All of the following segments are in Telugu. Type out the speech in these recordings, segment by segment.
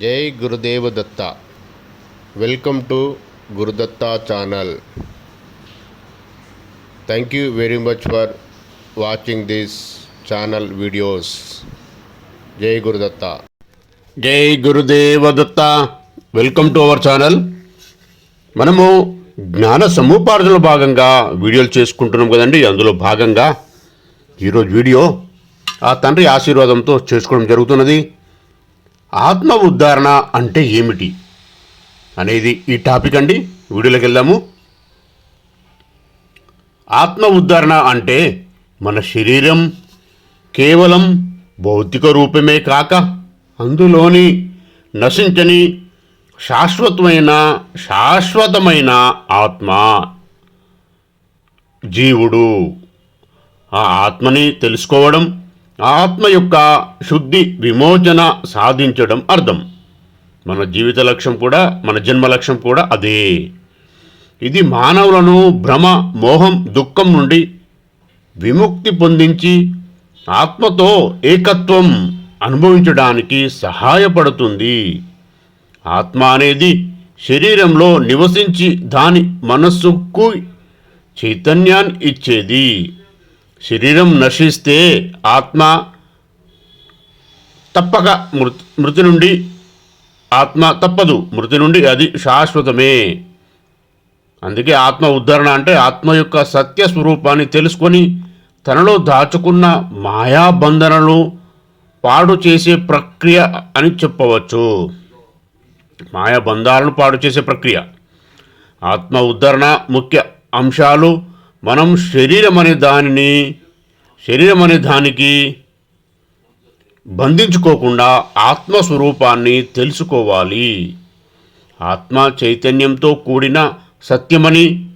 జై Gurudeva Datta. Welcome to Gurudatta channel. Thank you very much for watching this channel videos జై గురుదత్త. జై Gurudeva Datta. Welcome to our channel. మనము జ్ఞాన సముపార్జనలో భాగంగా వీడియోలు చేసుకుంటున్నాం కదండి. అందులో భాగంగా ఈరోజు వీడియో ఆ తండ్రి ఆశీర్వాదంతో చేసుకోవడం జరుగుతున్నది. ఆత్మ ఉద్ధారణ అంటే ఏమిటి అనేది ఈ టాపిక్ అండి. వీడియోలోకి వెళ్దాము. ఆత్మ ఉద్ధారణ అంటే మన శరీరం కేవలం భౌతిక రూపమే కాక అందులోని నశించని శాశ్వతమైన శాశ్వతమైన ఆత్మ జీవుడు. ఆ ఆత్మని తెలుసుకోవడం ఆత్మ యొక్క శుద్ధి విమోచన సాధించడం అర్థం. మన జీవిత లక్ష్యం కూడా మన జన్మ లక్ష్యం కూడా అదే. ఇది మానవులను భ్రమ మోహం దుఃఖం నుండి విముక్తి పొందించి ఆత్మతో ఏకత్వం అనుభవించడానికి సహాయపడుతుంది. ఆత్మ అనేది శరీరంలో నివసించి దాని మనస్సుకు చైతన్యాన్ని ఇచ్చేది. శరీరం నశిస్తే ఆత్మ తప్పక మృతి మృతి నుండి ఆత్మ తప్పదు. మృతి నుండి అది శాశ్వతమే. అందుకే ఆత్మ ఉద్ధరణ అంటే ఆత్మ యొక్క సత్య స్వరూపాన్ని తెలుసుకొని తనలో దాచుకున్న మాయాబంధనలు పాడు చేసే ప్రక్రియ అని చెప్పవచ్చు. మాయాబంధాలను పాడు చేసే ప్రక్రియ. ఆత్మ ఉద్ధరణ ముఖ్య అంశాలు మనం శరీరం అనే దానిని శరీరం అనే దానికి బంధించుకోకుండా ఆత్మస్వరూపాన్ని తెలుసుకోవాలి. ఆత్మ చైతన్యంతో కూడిన సత్యమని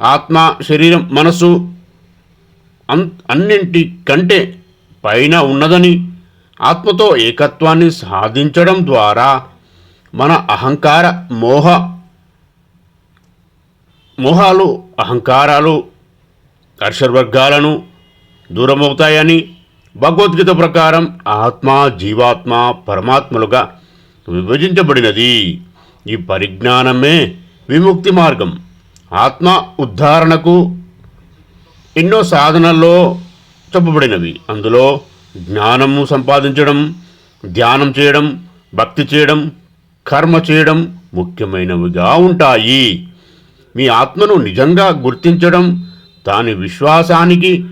ఆత్మ శరీరం మనసు అన్ అన్నింటి కంటే పైన ఉన్నదని ఆత్మతో ఏకత్వాన్ని సాధించడం ద్వారా మన అహంకార మోహ మోహాలు అహంకారాలు హర్షవర్గాలను దూరమవుతాయని భగవద్గీత ప్రకారం ఆత్మ జీవాత్మ పరమాత్మలుగా విభజించబడినది. ఈ పరిజ్ఞానమే విముక్తి మార్గం. ఆత్మ ఉద్ధారణకు ఎన్నో సాధనల్లో చెప్పబడినవి అందులో జ్ఞానము సంపాదించడం ధ్యానం చేయడం భక్తి చేయడం కర్మ చేయడం ముఖ్యమైనవిగా ఉంటాయి. మీ ఆత్మను నిజంగా గుర్తించడం దాని విశ్వాసానికి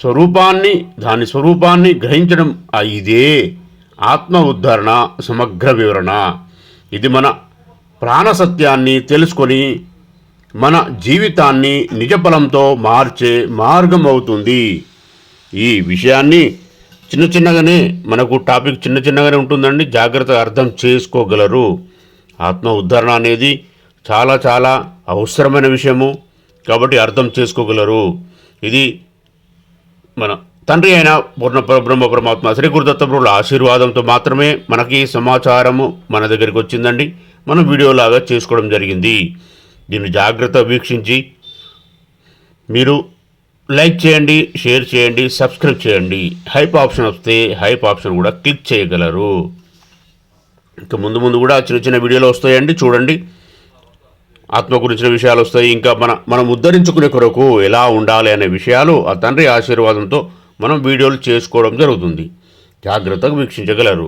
స్వరూపాన్ని దాని స్వరూపాన్ని గ్రహించడం ఇదే ఆత్మ ఉద్ధరణ సమగ్ర వివరణ. ఇది మన ప్రాణసత్యాన్ని తెలుసుకొని మన జీవితాన్ని నిజఫలంతో మార్చే మార్గం అవుతుంది ఈ విషయాన్ని చిన్న చిన్నగానే మనకు టాపిక్ చిన్న చిన్నగానే ఉంటుందండి. జాగ్రత్తగా అర్థం చేసుకోగలరు. ఆత్మ ఉద్ధరణ అనేది చాలా చాలా అవసరమైన విషయము. కాబట్టి అర్థం చేసుకోగలరు. ఇది మన తండ్రి అయిన పూర్ణ బ్రహ్మ పరమాత్మ శ్రీ గురుదత్తప్రభుల ఆశీర్వాదంతో మాత్రమే మనకి సమాచారము మన దగ్గరికి వచ్చిందండి. మనం వీడియోలాగా చేసుకోవడం జరిగింది. దీన్ని జాగ్రత్త వీక్షించి మీరు లైక్ చేయండి షేర్ చేయండి సబ్స్క్రైబ్ చేయండి. హైప్ ఆప్షన్ వస్తే హైప్ ఆప్షన్ కూడా క్లిక్ చేయగలరు. ఇంకా ముందు ముందు కూడా చిన్న చిన్న వీడియోలు వస్తాయండి. చూడండి. ఆత్మ గురించిన విషయాలు వస్తాయి. ఇంకా మన మనం ఉద్ధరించుకునే కొరకు ఎలా ఉండాలి అనే విషయాలు ఆ తండ్రి ఆశీర్వాదంతో మనం వీడియోలు చేసుకోవడం జరుగుతుంది. జాగ్రత్తగా వీక్షించగలరు.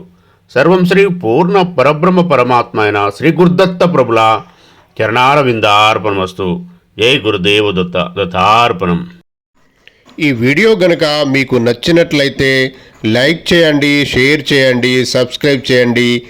సర్వం శ్రీ పూర్ణ పరబ్రహ్మ పరమాత్మ అయిన శ్రీ గురుదత్త ప్రభుల చరణారవిందార్పణమస్తు. జై గురుదేవ దత్త దత్తార్పణం. ఈ వీడియో గనక మీకు నచ్చినట్లయితే లైక్ చేయండి షేర్ చేయండి సబ్స్క్రైబ్ చేయండి.